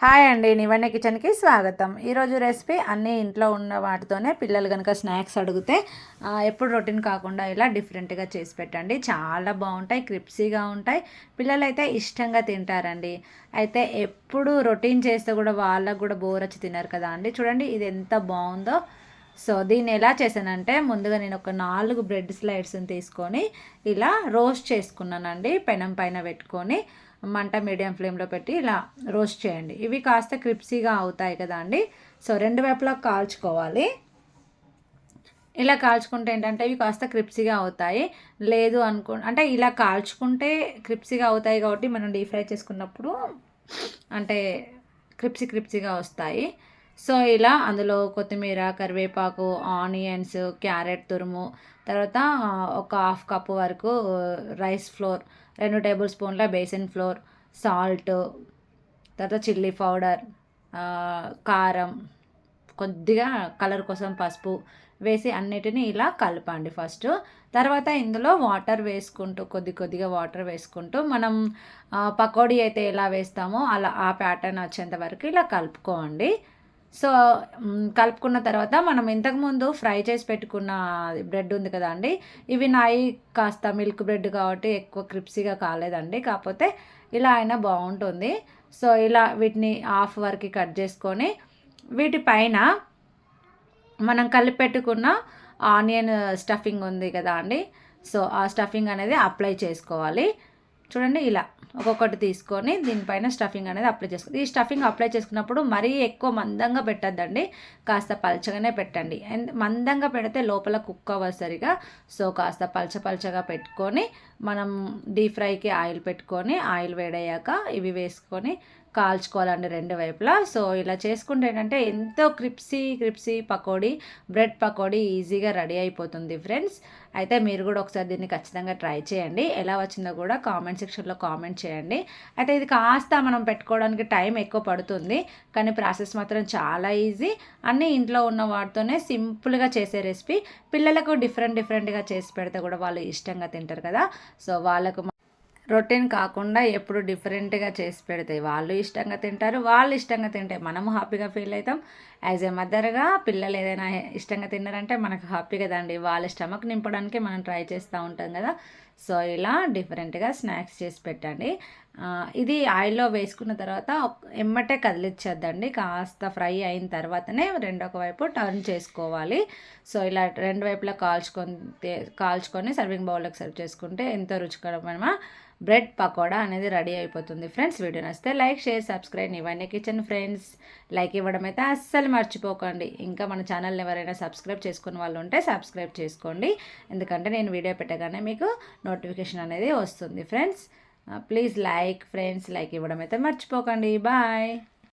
Hi అండి నివన్న కిచెన్కి స్వాగతం. ఈరోజు రెసిపీ అన్నీ ఇంట్లో ఉన్న వాటితోనే పిల్లలు కనుక స్నాక్స్ అడిగితే ఎప్పుడు రొటీన్ కాకుండా ఇలా డిఫరెంట్గా చేసి పెట్టండి. చాలా బాగుంటాయి క్రిప్సీగా ఉంటాయి. పిల్లలు అయితే ఇష్టంగా తింటారండి. అయితే ఎప్పుడు రొటీన్ చేస్తే కూడా వాళ్ళకు కూడా బోర్ వచ్చి తినరు కదా అండి. చూడండి ఇది ఎంత బాగుందో. సో దీన్ని ఎలా చేశానంటే ముందుగా నేను ఒక నాలుగు బ్రెడ్ స్లైడ్స్ని తీసుకొని ఇలా రోస్ట్ చేసుకున్నానండి పెనం పైన పెట్టుకొని. మంట మీడియం ఫ్లేమ్లో పెట్టి ఇలా రోస్ట్ చేయండి. ఇవి కాస్త క్రిప్సీగా అవుతాయి కదా అండి. సో రెండు వైపులా కాల్చుకోవాలి. ఇలా కాల్చుకుంటే ఏంటంటే ఇవి కాస్త క్రిప్సీగా అవుతాయి. లేదు అనుకో అంటే ఇలా కాల్చుకుంటే క్రిప్సీగా అవుతాయి కాబట్టి మనం డీప్ ఫ్రై చేసుకున్నప్పుడు అంటే క్రిప్సీ క్రిప్సీగా వస్తాయి. సో ఇలా అందులో కొత్తిమీర కరివేపాకు ఆనియన్స్ క్యారెట్ తురుము తర్వాత ఒక హాఫ్ కప్పు వరకు రైస్ ఫ్లోర్ రెండు టేబుల్ స్పూన్ల బేసిన్ ఫ్లోర్ సాల్ట్ తర్వాత చిల్లీ పౌడర్ కారం కొద్దిగా కలర్ కోసం పసుపు వేసి అన్నిటిని ఇలా కలపండి ఫస్ట్. తర్వాత ఇందులో వాటర్ వేసుకుంటూ కొద్ది కొద్దిగా వాటర్ వేసుకుంటూ మనం పకోడీ అయితే ఎలా వేస్తామో అలా ఆ ప్యాటర్న్ వచ్చేంత వరకు ఇలా కలుపుకోండి. సో కలుపుకున్న తర్వాత మనం ఇంతకుముందు ఫ్రై చేసి పెట్టుకున్న బ్రెడ్ ఉంది కదా అండి ఇవి నాయి కాస్త మిల్క్ బ్రెడ్ కాబట్టి ఎక్కువ క్రిప్సీగా కాలేదండి. కాకపోతే ఇలా అయినా బాగుంటుంది. సో ఇలా వీటిని హాఫ్ వరకు కట్ చేసుకొని వీటిపైన మనం కలిపి పెట్టుకున్న ఆనియన్ స్టఫింగ్ ఉంది కదా అండి సో ఆ స్టఫింగ్ అనేది అప్లై చేసుకోవాలి. చూడండి ఇలా ఒక్కొక్కటి తీసుకొని దీనిపైన స్టఫింగ్ అనేది అప్లై చేసుకోండి ఈ స్టఫింగ్ అప్లై చేసుకున్నప్పుడు మరీ ఎక్కువ మందంగా పెట్టద్దండి. కాస్త పలచగానే పెట్టండి. మందంగా పెడితే లోపల కుక్ అవ్వసరిగా సో కాస్త పలచ పలచగా పెట్టుకొని మనం డీప్ ఫ్రైకి ఆయిల్ పెట్టుకొని ఆయిల్ వేడయ్యాక ఇవి వేసుకొని కాల్చుకోవాలండి రెండు వైపులా. సో ఇలా చేసుకుంటే ఏంటంటే ఎంతో crispy crispy pakodi bread pakodi ఈజీగా రెడీ అయిపోతుంది ఫ్రెండ్స్. అయితే మీరు కూడా ఒకసారి దీన్ని ఖచ్చితంగా ట్రై చేయండి. ఎలా వచ్చిందో కూడా కామెంట్ సెక్షన్లో కామెంట్ చేయండి. అయితే ఇది కాస్త మనం పెట్టుకోవడానికి టైం ఎక్కువ పడుతుంది కానీ ప్రాసెస్ మాత్రం చాలా ఈజీ. అన్నీ ఇంట్లో ఉన్న వాటితోనే సింపుల్గా చేసే రెసిపీ. పిల్లలకు డిఫరెంట్ డిఫరెంట్గా చేసి పెడితే కూడా వాళ్ళు ఇష్టంగా తింటారు కదా. సో వాళ్ళకు రొటీన్ కాకుండా ఎప్పుడు డిఫరెంట్గా చేసి పెడితే వాళ్ళు ఇష్టంగా తింటారు వాళ్ళు ఇష్టంగా తింటే మనము హ్యాపీగా ఫీల్ అవుతాం యాజ్ ఏ మదర్గా పిల్లలు ఏదైనా ఇష్టంగా తిన్నారంటే మనకు హ్యాపీ కదండి వాళ్ళ స్టమక్ నింపడానికి మనం ట్రై చేస్తూ ఉంటాం కదా. సో ఇలా డిఫరెంట్గా స్నాక్స్ చేసి పెట్టండి. ఇది ఆయిల్లో వేసుకున్న తర్వాత ఎమ్మటే కదిలిచ్చేద్దండి. కాస్త ఫ్రై అయిన తర్వాతనే రెండొక వైపు టర్న్ చేసుకోవాలి. సో ఇలా రెండు వైపులా కాల్చుకొని కాల్చుకొని సర్వింగ్ బౌల్లోకి సర్వ్ చేసుకుంటే ఎంతో రుచికరమైన బ్రెడ్ పకోడా అనేది రెడీ అయిపోతుంది. ఫ్రెండ్స్ వీడియో నచ్చితే లైక్ షేర్ సబ్స్క్రైబ్. ఇవన్నీ కిచెన్ ఫ్రెండ్స్ లైక్ ఇవ్వడం అయితే అస్సలు మర్చిపోకండి. ఇంకా మన ఛానల్ని ఎవరైనా సబ్స్క్రైబ్ చేసుకున్న వాళ్ళు ఉంటే సబ్స్క్రైబ్ చేసుకోండి. ఎందుకంటే నేను వీడియో పెట్టగానే మీకు నోటిఫికేషన్ అనేది వస్తుంది. Friends please like friends like ఇవ్వడం అయితే మర్చిపోకండి. బాయ్